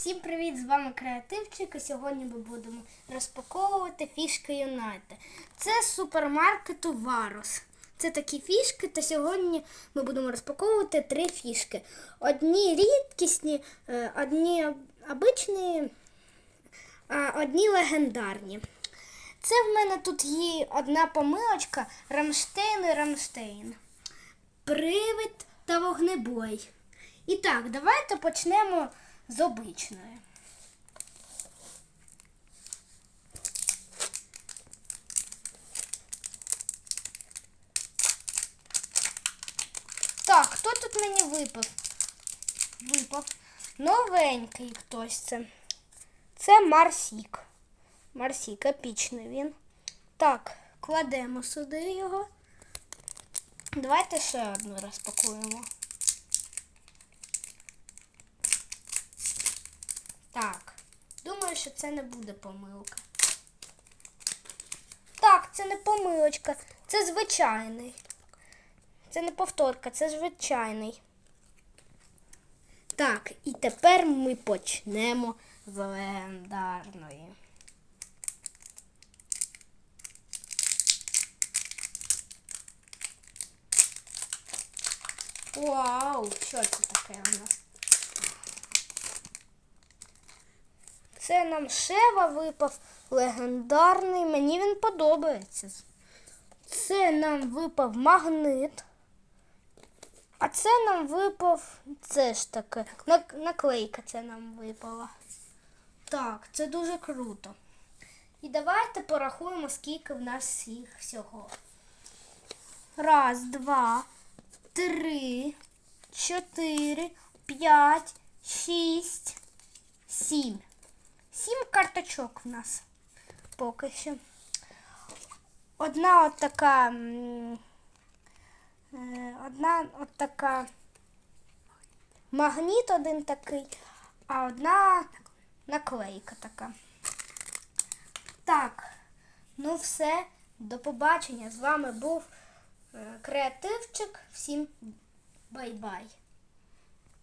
Всім привіт! З вами Креативчик. І сьогодні ми будемо розпаковувати фішки Юнайта. Це супермаркету Варус. Це такі фішки, та сьогодні ми будемо розпаковувати три фішки. Одні рідкісні, е, одні обичні, а одні легендарні. Це в мене тут є одна помилочка Рамштейн і Рамштейн. Привид та вогнебой. І так, давайте почнемо з обичної. Так, хто тут мені випав? Випав. Новенький хтось це. Це Марсік. Марсік, епічний він. Так, кладемо сюди його. Давайте ще одну розпакуємо. Так, думаю, що це не буде помилка. Так, це не помилочка, це звичайний. Це не повторка, це звичайний. Так, і тепер ми почнемо з легендарної. Вау, що це таке у нас? Це нам Шева випав легендарний. Мені він подобається. Це нам випав магнит. А це нам випав. Це ж таке. Наклейка це нам випала. Так, це дуже круто. І давайте порахуємо, скільки в нас їх всього. Раз, два, три, чотири, п'ять, шість, сім. Сім карточок в нас поки що. Одна от така. е, Одна от така магніт один такий, а одна наклейка така. Так, ну все, до побачення. З вами був е, креативчик. Всім бай-бай.